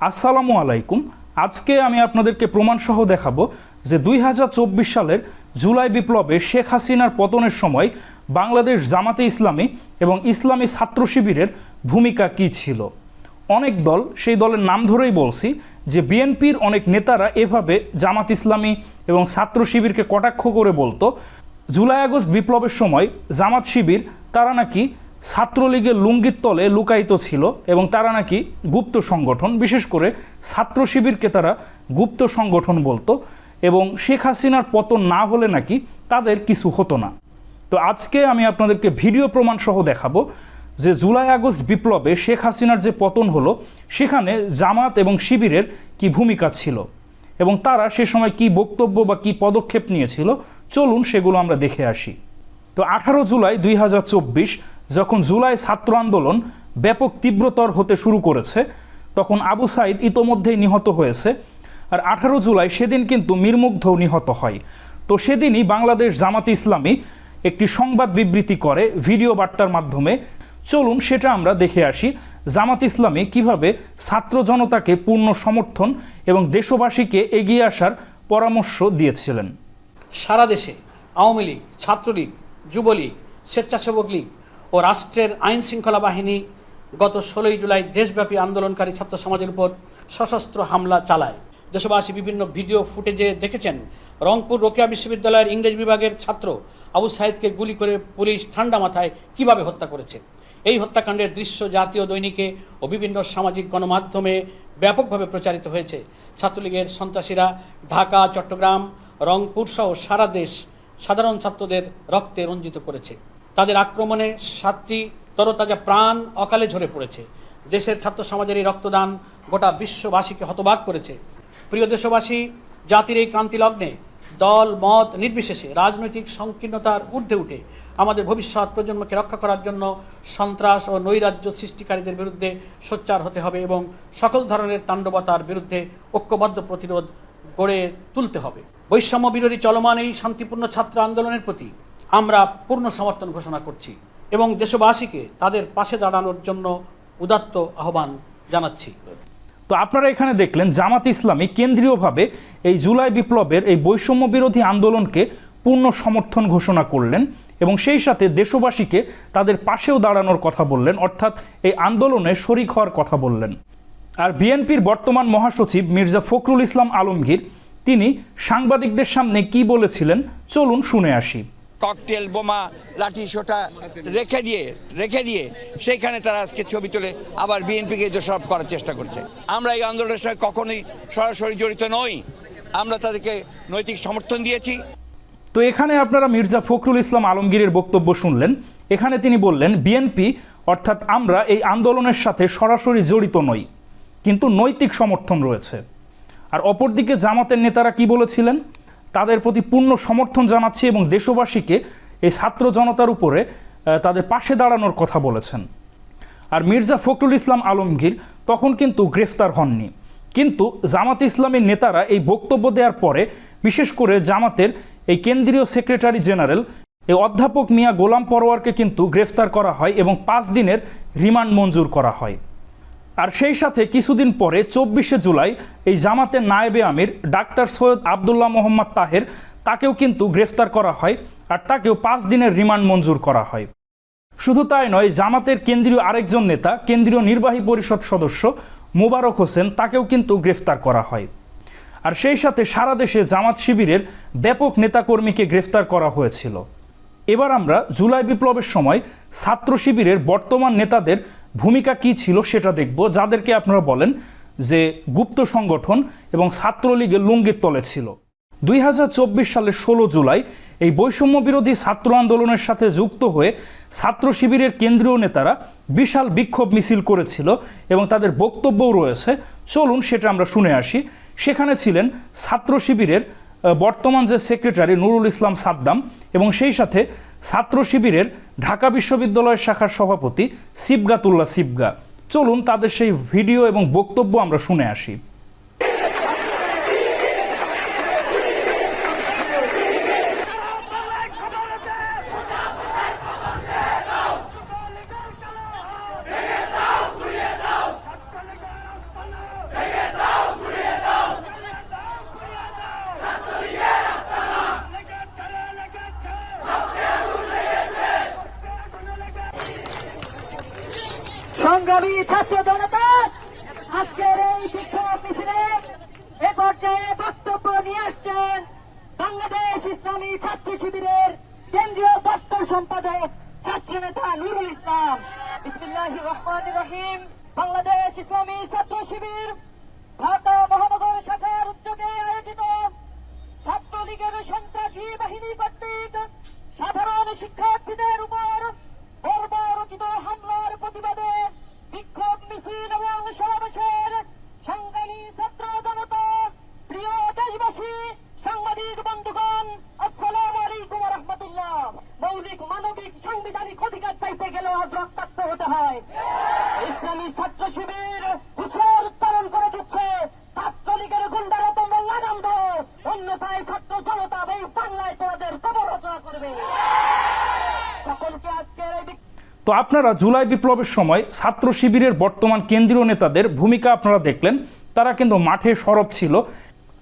আসসালামু আলাইকুম। আজকে আমি আপনাদেরকে প্রমাণসহ দেখাবো যে দুই হাজার চব্বিশ সালের জুলাই বিপ্লবে শেখ হাসিনার পতনের সময় বাংলাদেশ জামাতে ইসলামী এবং ইসলামী ছাত্র শিবিরের ভূমিকা কী ছিল। অনেক দল, সেই দলের নাম ধরেই বলছি যে বিএনপির অনেক নেতারা এভাবে জামাত ইসলামী এবং ছাত্র শিবিরকে কটাক্ষ করে বলতো, জুলাই আগস্ট বিপ্লবের সময় জামাত শিবির, তারা নাকি ছাত্রলীগের লুঙ্গির তলে লুকায়িত ছিল এবং তারা নাকি গুপ্ত সংগঠন, বিশেষ করে ছাত্র শিবিরকে তারা গুপ্ত সংগঠন বলতো এবং শেখ হাসিনার পতন না হলে নাকি তাদের কিছু হতো না। তো আজকে আমি আপনাদেরকে ভিডিও প্রমাণ সহ দেখাবো যে জুলাই আগস্ট বিপ্লবে শেখ হাসিনার যে পতন হলো, সেখানে জামাত এবং শিবিরের কি ভূমিকা ছিল এবং তারা সে সময় কি বক্তব্য বা কি পদক্ষেপ নিয়েছিল, চলুন সেগুলো আমরা দেখে আসি। তো আঠারো জুলাই দুই হাজার চব্বিশ যখন জুলাই ছাত্র আন্দোলন ব্যাপক তীব্রতর হতে শুরু করেছে, তখন আবু সাইদ ইতোমধ্যেই নিহত হয়েছে। আর আঠারো জুলাই সেদিন কিন্তু মীরমুগ্ধও নিহত হয়। তো সেদিনই বাংলাদেশ জামাত ইসলামী একটি সংবাদ বিবৃতি করে ভিডিও বার্তার মাধ্যমে। চলুন সেটা আমরা দেখে আসি, জামাত ইসলামী কীভাবে ছাত্র জনতাকে পূর্ণ সমর্থন এবং দেশবাসীকে এগিয়ে আসার পরামর্শ দিয়েছিলেন। সারা দেশে আওয়ামী লীগ, ছাত্রলীগ, যুবলীগ, স্বেচ্ছাসেবক লীগ ও রাষ্ট্রের আইন শৃঙ্খলা বাহিনী গত ষোলোই জুলাই দেশব্যাপী আন্দোলনকারী ছাত্র সমাজের উপর সশস্ত্র হামলা চালায়। দেশবাসী বিভিন্ন ভিডিও ফুটেজে দেখেছেন, রংপুর রোকেয়া বিশ্ববিদ্যালয়ের ইংরেজ বিভাগের ছাত্র আবু সাইদকে গুলি করে পুলিশ ঠান্ডা মাথায় কীভাবে হত্যা করেছে। এই হত্যাকাণ্ডের দৃশ্য জাতীয় দৈনিকে ও বিভিন্ন সামাজিক গণমাধ্যমে ব্যাপকভাবে প্রচারিত হয়েছে। ছাত্রলীগের সন্ত্রাসীরা ঢাকা, চট্টগ্রাম, রংপুর সহ সারা দেশ সাধারণ ছাত্রদের রক্তে রঞ্জিত করেছে। তাদের আক্রমণে সাতটি তরতাজা প্রাণ অকালে ঝরে পড়েছে। দেশের ছাত্র সমাজের এই রক্তদান গোটা বিশ্ববাসীকে হতবাক করেছে। প্রিয় দেশবাসী, জাতির এই ক্রান্তি লগ্নে দল, মত নির্বিশেষে রাজনৈতিক সংকীর্ণতার ঊর্ধ্বে উঠে আমাদের ভবিষ্যৎ প্রজন্মকে রক্ষা করার জন্য সন্ত্রাস ও নৈরাজ্য সৃষ্টিকারীদের বিরুদ্ধে সোচ্চার হতে হবে এবং সকল ধরনের তাণ্ডবতার বিরুদ্ধে ঐক্যবদ্ধ প্রতিরোধ গড়ে তুলতে হবে। বৈষম্য বিরোধী চলমান এই শান্তিপূর্ণ ছাত্র আন্দোলনের প্রতি আমরা পূর্ণ সমর্থন ঘোষণা করছি এবং দেশবাসীকে তাদের পাশে দাঁড়ানোর জন্য উদাত্ত আহ্বান জানাচ্ছি। তো আপনারা এখানে দেখলেন জামাত ইসলামী কেন্দ্রীয়ভাবে এই জুলাই বিপ্লবের এই বৈষম্য বিরোধী আন্দোলনকে পূর্ণ সমর্থন ঘোষণা করলেন এবং সেই সাথে দেশবাসীকে তাদের পাশেও দাঁড়ানোর কথা বললেন, অর্থাৎ এই আন্দোলনে শরিক হওয়ার কথা বললেন। আর বিএনপির বর্তমান মহাসচিব মির্জা ফখরুল ইসলাম আলমগীর, তিনি সাংবাদিকদের সামনে কি বলেছিলেন চলুন শুনে আসি। ককটেল, বোমা, লাঠি, সোটা রেখে দিয়ে রেখে দিয়ে সেইখানে তারা আজকে ছবি তুলে আবার বিএনপিকে দোষারোপ করার চেষ্টা করছে। আমরা এই আন্দোলনের সঙ্গে কখনোই সরাসরি জড়িত নই। আমরা তাদেরকে নৈতিক সমর্থন দিয়েছি। তো এখানে আপনারা মির্জা ফখরুল ইসলাম আলমগীরের বক্তব্য শুনলেন। এখানে তিনি বললেন, বিএনপি, অর্থাৎ আমরা এই আন্দোলনের সাথে সরাসরি জড়িত নই, কিন্তু নৈতিক সমর্থন রয়েছে। আর অপরদিকে জামাতের নেতারা কি বলেছিলেন? তাদের প্রতি পূর্ণ সমর্থন জানাচ্ছি এবং দেশবাসীকে এই ছাত্র জনতার উপরে তাদের পাশে দাঁড়ানোর কথা বলেছেন। আর মির্জা ফখরুল ইসলাম আলমগীর তখন কিন্তু গ্রেফতার হননি। কিন্তু জামাত ইসলামের নেতারা এই বক্তব্য দেওয়ার পরে, বিশেষ করে জামাতের এই কেন্দ্রীয় সেক্রেটারি জেনারেল এই অধ্যাপক মিয়া গোলাম পরোয়ারকে কিন্তু গ্রেফতার করা হয় এবং পাঁচ দিনের রিমান্ড মঞ্জুর করা হয়। আর সেই সাথে কিছুদিন পরে চব্বিশে জুলাই এই জামাতের নায়েবে আমির ডাক্তার সৈয়দ আবদুল্লাহ মোহাম্মদ তাহের তাকেও কিন্তু গ্রেফতার করা হয় আর তাকেও পাঁচ দিনের রিমান্ড মঞ্জুর করা হয়। শুধু তাই নয়, জামাতের কেন্দ্রীয় আরেকজন নেতা, কেন্দ্রীয় নির্বাহী পরিষদ সদস্য মোবারক হোসেন তাকেও কিন্তু গ্রেফতার করা হয়। আর সেই সাথে সারা দেশে জামাত শিবিরের ব্যাপক নেতাকর্মীকে গ্রেফতার করা হয়েছিল। এবার আমরা জুলাই বিপ্লবের সময় ছাত্র শিবিরের বর্তমান নেতাদের ভূমিকা কী ছিল সেটা দেখব। যাদেরকে আপনারা বলেন যে গুপ্ত সংগঠন এবং ছাত্রলীগের লুঙ্গির তলে ছিল। দুই হাজার চব্বিশ সালের ষোলো জুলাই এই বৈষম্য বিরোধী ছাত্র আন্দোলনের সাথে যুক্ত হয়ে ছাত্র শিবিরের কেন্দ্রীয় নেতারা বিশাল বিক্ষোভ মিছিল করেছিল এবং তাদের বক্তব্যও রয়েছে। চলুন সেটা আমরা শুনে আসি। সেখানে ছিলেন ছাত্র শিবিরের বর্তমান যে সেক্রেটারি নুরুল ইসলাম সাদ্দাম এবং সেই সাথে ছাত্র শিবিরের ঢাকা বিশ্ববিদ্যালয় শাখার সভাপতি সিবগাতুল্লাহ সিবগা। চলুন তাদের সেই ভিডিও এবং বক্তব্য আমরা শুনে আসি। সংগ্রামী ছাত্র জনতা, আজকের এই বিক্ষোভ মিছিলে এ পর্যায়ে বক্তব্য নিয়ে আসছেন বাংলাদেশ ইসলামী ছাত্র শিবিরের কেন্দ্রীয় দপ্তর সম্পাদক ছাত্র নেতা নুরুল ইসলাম। বিসমিল্লাহ রহমান রহিম। বাংলাদেশ ইসলামী ছাত্র শিবির ঢাকা মহানগর শাখার উদ্যোগে আয়োজিত ছাত্রলীগের সন্ত্রাসী বাহিনী কর্তৃক সাধারণ শিক্ষার্থীদের উপর বর্বরচিত হামলার প্রতিবাদে বিক্ষোভ মিছিল এবং সমাবেশের সংগ্রামী ছাত্র জনতা, প্রিয় দেশবাসী, সাংবাদিক বন্ধুগণ, আসসালামু আলাইকুম রহমতুল্লাহ। মৌলিক মানবিক সাংবিধানিক অধিকার চাইতে গেলেও আজ রক্তাক্ত হতে হয়। ইসলামী ছাত্র শিবির হুশিয়ার উচ্চারণ করে দিচ্ছে। ছাত্রলীগের গুন্ডারা তোমরা লাগাম দাও অন্যথায় ছাত্র জনতা এই বাংলায় তোমাদের কবর রচনা করবে। সকলকে তো আপনারা জুলাই বিপ্লবের সময় ছাত্র শিবিরের বর্তমান কেন্দ্রীয় নেতাদের ভূমিকা আপনারা দেখলেন। তারা কিন্তু মাঠে সরব ছিল।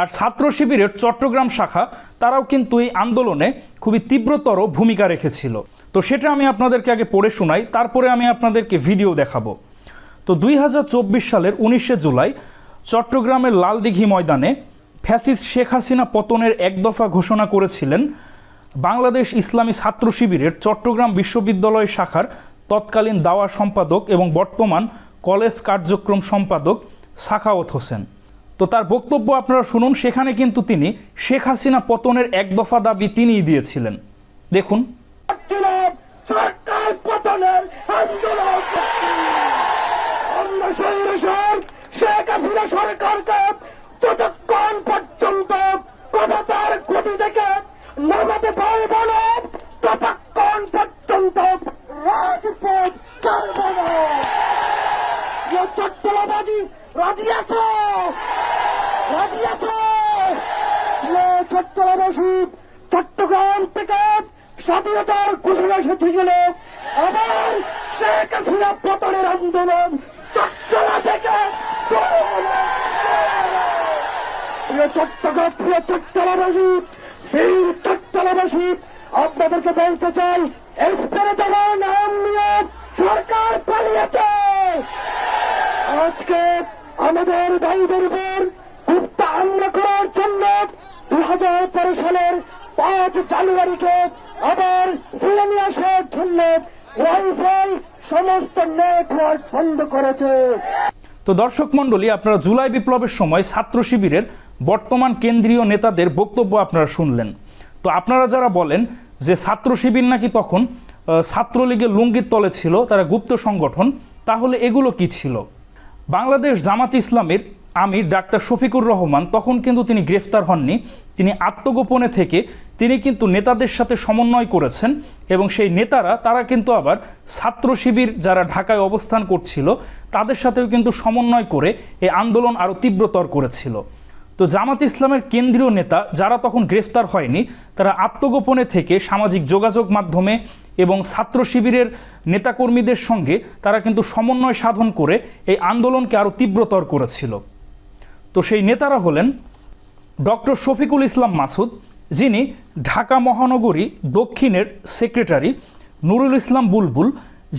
আর ছাত্র শিবিরের চট্টগ্রাম শাখা, তারাও কিন্তু এই আন্দোলনে খুবই তীব্রতর ভূমিকা রেখেছিল। তো সেটা আমি আপনাদেরকে আগে পড়ে শোনাই, তারপরে আমি আপনাদেরকে ভিডিও দেখাবো। তো দুই হাজার চব্বিশ সালের উনিশে জুলাই চট্টগ্রামের লালদিঘি ময়দানে ফ্যাসিস্ট শেখ হাসিনা পতনের এক দফা ঘোষণা করেছিলেন। বাংলাদেশ ইসলামী ছাত্র শিবিরের চট্টগ্রাম বিশ্ববিদ্যালয় শাখার তৎকালীন দাওয়া সম্পাদক এবং বর্তমান কলেজ কার্যক্রম সম্পাদক সাখাওয়াত হোসেন। তো তার বক্তব্য আপনারা শুনুন, সেখানে কিন্তু তিনি শেখ হাসিনা পতনের এক দফা দাবি তিনিই দিয়েছিলেন। দেখুন। সরকারকে ততক্ষণ পর্যন্ত শেখ পতনের আন্দোলন চট্টলা থেকে চট্টগ্রাম প্রিয় চট্টলাবাসী বীর চট্টলাবাসী আপনাদেরকে বলতে চাই, এসপেরে নাম নিয়ে সরকার পালিয়েছে। আজকে আমাদের ভাইদের উপর গুপ্ত হামলা করার জন্য দুই হাজার তেরো সালের পাঁচ জানুয়ারিকে আবার ফিরে নিয়ে আসার জন্য ওয়াইফাই সমস্ত নেটওয়ার্ক বন্ধ করেছে। তো দর্শক মণ্ডলী, আপনারা জুলাই বিপ্লবের সময় ছাত্র শিবিরের বর্তমান কেন্দ্রীয় নেতাদের বক্তব্য আপনারা শুনলেন। তো আপনারা যারা বলেন যে ছাত্র শিবির নাকি তখন ছাত্রলীগের লুঙ্গির তলে ছিল, তারা গুপ্ত সংগঠন, তাহলে এগুলো কি ছিল? বাংলাদেশ জামাত ইসলামের আমির ডাক্তার শফিকুর রহমান তখন কিন্তু তিনি গ্রেফতার হননি। তিনি আত্মগোপনে থেকে তিনি কিন্তু নেতাদের সাথে সমন্বয় করেছেন এবং সেই নেতারা, তারা কিন্তু আবার ছাত্র শিবির যারা ঢাকায় অবস্থান করছিল, তাদের সাথেও কিন্তু সমন্বয় করে এই আন্দোলন আরও তীব্রতর করেছিল। তো জামাত ইসলামের কেন্দ্রীয় নেতা যারা তখন গ্রেফতার হয়নি, তারা আত্মগোপনে থেকে সামাজিক যোগাযোগ মাধ্যমে এবং ছাত্র শিবিরের নেতাকর্মীদের সঙ্গে তারা কিন্তু সমন্বয় সাধন করে এই আন্দোলনকে আরও তীব্রতর করেছিল। তো সেই নেতারা হলেন ডক্টর শফিকুল ইসলাম মাসুদ, যিনি ঢাকা মহানগরী দক্ষিণের সেক্রেটারি নুরুল ইসলাম বুলবুল,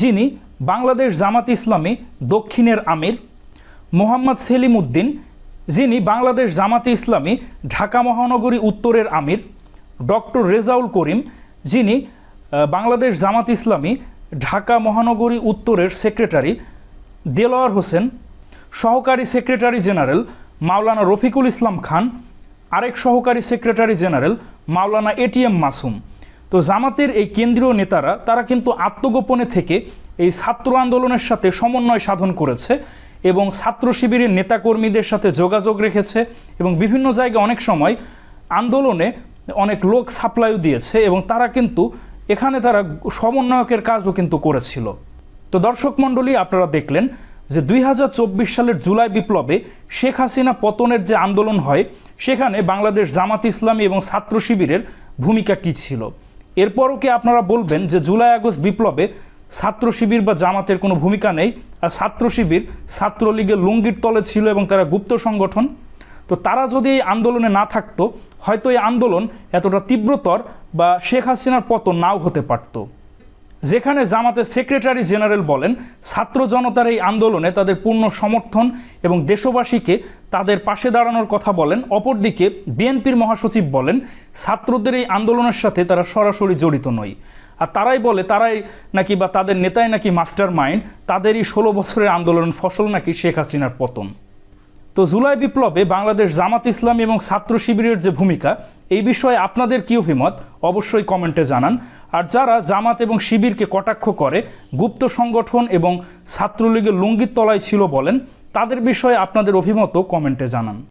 যিনি বাংলাদেশ জামাত ইসলামী দক্ষিণের আমির, মোহাম্মদ সেলিম উদ্দিন, যিনি বাংলাদেশ জামাতে ইসলামী ঢাকা মহানগরী উত্তরের আমির, ডক্টর রেজাউল করিম, যিনি বাংলাদেশ জামাত ইসলামী ঢাকা মহানগরী উত্তরের সেক্রেটারি, দেলোয়ার হোসেন, সহকারী সেক্রেটারি জেনারেল মাওলানা রফিকুল ইসলাম খান আরেক সহকারী সেক্রেটারি জেনারেল, মাওলানা এটিএম মাসুম। তো জামাতের এই কেন্দ্রীয় নেতারা, তারা কিন্তু আত্মগোপনে থেকে এই ছাত্র আন্দোলনের সাথে সমন্বয় সাধন করেছে এবং ছাত্র শিবিরের নেতাকর্মীদের সাথে যোগাযোগ রেখেছে এবং বিভিন্ন জায়গায় অনেক সময় আন্দোলনে অনেক লোক সাপ্লাইও দিয়েছে এবং তারা কিন্তু এখানে তারা সমন্বয়কের কাজও কিন্তু করেছিল। তো দর্শক মণ্ডলী, আপনারা দেখলেন যে দুই হাজার চব্বিশ সালের জুলাই বিপ্লবে শেখ হাসিনা পতনের যে আন্দোলন হয়, সেখানে বাংলাদেশ জামাত ইসলামী এবং ছাত্র শিবিরের ভূমিকা কী ছিল? এরপরও কি আপনারা বলবেন যে জুলাই আগস্ট বিপ্লবে ছাত্র শিবির বা জামাতের কোনো ভূমিকা নেই আর ছাত্র শিবির ছাত্রলীগের লুঙ্গির তলে ছিল এবং তারা গুপ্ত সংগঠন? তো তারা যদি এই আন্দোলনে না থাকতো, হয়তো এই আন্দোলন এতটা তীব্রতর বা শেখ হাসিনার পতন নাও হতে পারত। যেখানে জামাতের সেক্রেটারি জেনারেল বলেন, ছাত্র জনতার এই আন্দোলনে তাদের পূর্ণ সমর্থন এবং দেশবাসীকে তাদের পাশে দাঁড়ানোর কথা বলেন। অপরদিকে বিএনপির মহাসচিব বলেন, ছাত্রদের এই আন্দোলনের সাথে তারা সরাসরি জড়িত নয় আর তারাই বলে, তারাই নাকি বা তাদের নেতাই নাকি মাস্টার মাইন্ড তাদেরই ষোলো বছরের আন্দোলন ফসল নাকি শেখ হাসিনার পতন। তো জুলাই বিপ্লবে বাংলাদেশ জামাত ইসলাম এবং ছাত্র শিবিরের যে ভূমিকা, এই বিষয়ে আপনাদের কি অভিমত? অবশ্যই কমেন্টে জানান। আর যারা জামাত এবং শিবিরকে কটাক্ষ করে, গুপ্ত সংগঠন এবং ছাত্রলীগের লুঙ্গিত তলায় ছিল বলেন, তাদের বিষয়ে আপনাদের অভিমতও কমেন্টে জানান।